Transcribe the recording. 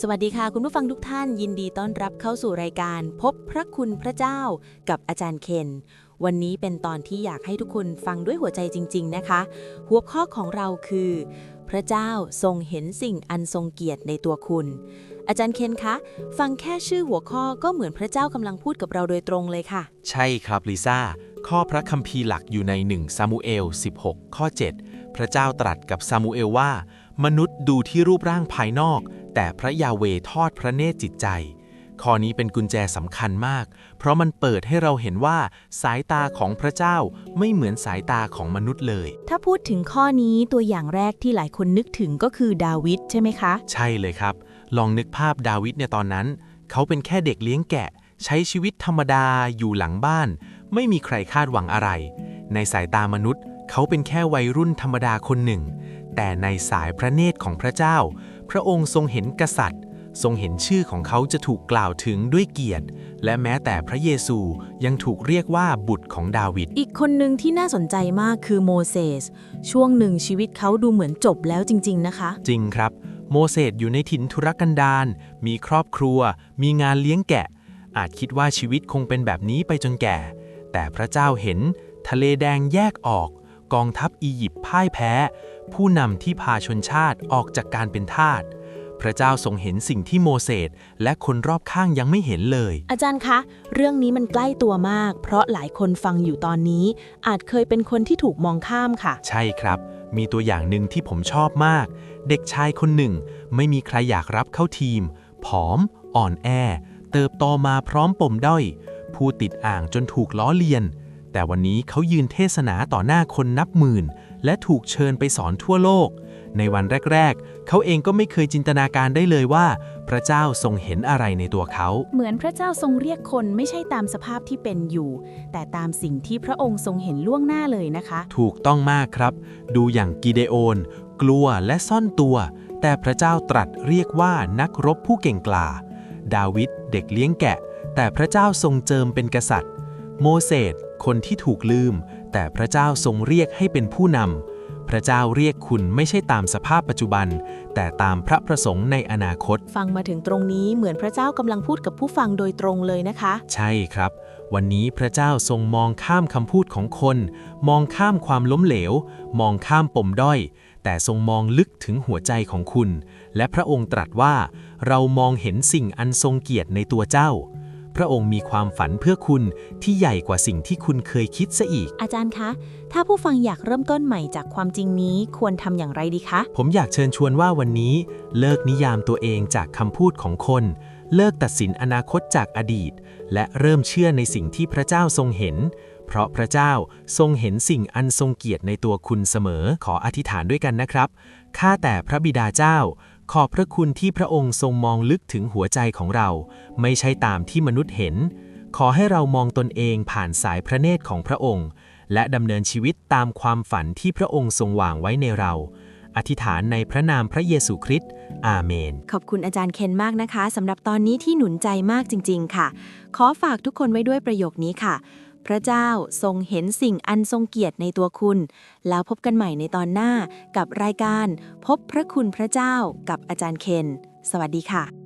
สวัสดีค่ะคุณผู้ฟังทุกท่านยินดีต้อนรับเข้าสู่รายการ พบพระคุณพระเจ้ากับอาจารย์เคน วันนี้เป็นตอนที่อยากให้ทุกคนฟังด้วยหัวใจจริง ๆ นะคะ หัวข้อของเราคือ พระเจ้าทรงเห็นสิ่งอันทรงเกียรติในตัวคุณ อาจารย์เคนคะ ฟังแค่ชื่อหัวข้อก็เหมือนพระเจ้ากำลังพูดกับเราโดยตรงเลยค่ะ ใช่ครับลิซ่าข้อพระคัมภีร์หลักอยู่ใน1ซามูเอล16 ข้อ 7 พระเจ้าตรัสกับซามูเอลว่า มนุษย์ดูที่รูปร่างภายนอก แต่พระยาเวทอดพระเนตรจิตใจ ข้อนี้เป็นกุญแจสำคัญมาก เพราะมันเปิดให้เราเห็นว่าสายตาของพระเจ้าไม่เหมือนสายตาของมนุษย์เลย ถ้าพูดถึงข้อนี้ตัวอย่างแรกที่หลายคนนึกถึงก็คือดาวิดใช่ไหมคะ ใช่เลยครับ ลองนึกภาพดาวิดในตอนนั้น เขาเป็นแค่เด็กเลี้ยงแกะ ใช้ชีวิตธรรมดาอยู่หลังบ้าน ไม่มีใครคาดหวังอะไร ในสายตามนุษย์ เขาเป็นแค่วัยรุ่นธรรมดาคนหนึ่ง แต่ในสายพระเนตรของพระเจ้า พระองค์ทรงเห็นกษัตริย์ ทรงเห็นชื่อของเขาจะถูกกล่าวถึงด้วยเกียรติ และแม้แต่พระเยซูยังถูกเรียกว่าบุตรของดาวิด อีกคนหนึ่งที่น่าสนใจมากคือโมเสส ช่วงหนึ่งชีวิตเขาดูเหมือนจบแล้วจริง ๆ นะคะ จริงครับ โมเสสอยู่ในถิ่นทุรกันดาร มีครอบครัว มีงานเลี้ยงแกะ อาจคิดว่าชีวิตคงเป็นแบบนี้ไปจนแก่ แต่พระเจ้าเห็นทะเลแดงแยกออก กองทัพอียิปต์พ่ายแพ้ ผู้นำที่พาชนชาติออกจากการเป็นทาสพระเจ้าทรงเห็นสิ่งที่โมเสสและคนรอบข้างยังไม่เห็นเลย อาจารย์คะ เรื่องนี้มันใกล้ตัวมาก เพราะหลายคนฟังอยู่ตอนนี้ อาจเคยเป็นคนที่ถูกมองข้ามค่ะ ใช่ครับ มีตัวอย่างหนึ่งที่ผมชอบมาก เด็กชายคนหนึ่ง ไม่มีใครอยากรับเข้าทีม ผอม อ่อนแอ เติบโตมาพร้อมปมด้อย ผู้ติดอ่างจนถูกล้อเลียน แต่วันนี้เขายืนเทศนาต่อหน้าคนนับหมื่น และถูกเชิญไปสอนทั่วโลก ในวันแรก ๆ เขาเองก็ไม่เคยจินตนาการได้เลยว่า พระเจ้าทรงเห็นอะไรในตัวเขา เหมือนพระเจ้าทรงเรียกคนไม่ใช่ตามสภาพที่เป็นอยู่ แต่ตามสิ่งที่พระองค์ทรงเห็นล่วงหน้าเลยนะคะ ถูกต้องมากครับ ดูอย่างกิเดโอน กลัวและซ่อนตัว แต่พระเจ้าตรัสเรียกว่านักรบผู้เก่งกล้าดาวิดเด็กเลี้ยงแกะ แต่พระเจ้าทรงเจิมเป็นกษัตริย์ โมเสส คนที่ถูกลืม แต่พระเจ้าทรงเรียกให้เป็นผู้นำ พระเจ้าเรียกคุณไม่ใช่ตามสภาพปัจจุบัน แต่ตามพระประสงค์ในอนาคต ฟังมาถึงตรงนี้เหมือนพระเจ้ากำลังพูดกับผู้ฟังโดยตรงเลยนะคะ ใช่ครับ วันนี้พระเจ้าทรงมองข้ามคำพูดของคน มองข้ามความล้มเหลว มองข้ามปมด้อย แต่ทรงมองลึกถึงหัวใจของคุณ และพระองค์ตรัสว่า เรามองเห็นสิ่งอันทรงเกียรติในตัวเจ้า พระองค์มีความฝันเพื่อคุณที่ใหญ่กว่าสิ่งที่คุณเคยคิดซะอีก อาจารย์คะ ถ้าผู้ฟังอยากเริ่มต้นใหม่จากความจริงนี้ควรทำอย่างไรดีคะ ผมอยากเชิญชวนว่าวันนี้ เลิกนิยามตัวเองจากคำพูดของคน เลิกตัดสินอนาคตจากอดีต และเริ่มเชื่อในสิ่งที่พระเจ้าทรงเห็น เพราะพระเจ้าทรงเห็นสิ่งอันทรงเกียรติในตัวคุณเสมอ ขออธิษฐานด้วยกันนะครับ ข้าแต่พระบิดาเจ้า ขอบพระคุณที่พระองค์ทรงมองลึกถึงหัวใจของเรา ไม่ใช่ตามที่มนุษย์เห็น ขอให้เรามองตนเองผ่านสายพระเนตรของพระองค์ และดำเนินชีวิตตามความฝันที่พระองค์ทรงวางไว้ในเรา อธิษฐานในพระนามพระเยซูคริสต์อาเมน ขอบคุณอาจารย์เคนมากนะคะสำหรับตอนนี้ที่หนุนใจมากจริง ๆ ค่ะ ขอฝากทุกคนไว้ด้วยประโยคนี้ค่ะ พระเจ้าทรงเห็นสิ่งอันทรงเกียรติในตัวคุณ แล้วพบกันใหม่ในตอนหน้ากับรายการ พบพระคุณพระเจ้ากับอาจารย์เคน สวัสดีค่ะ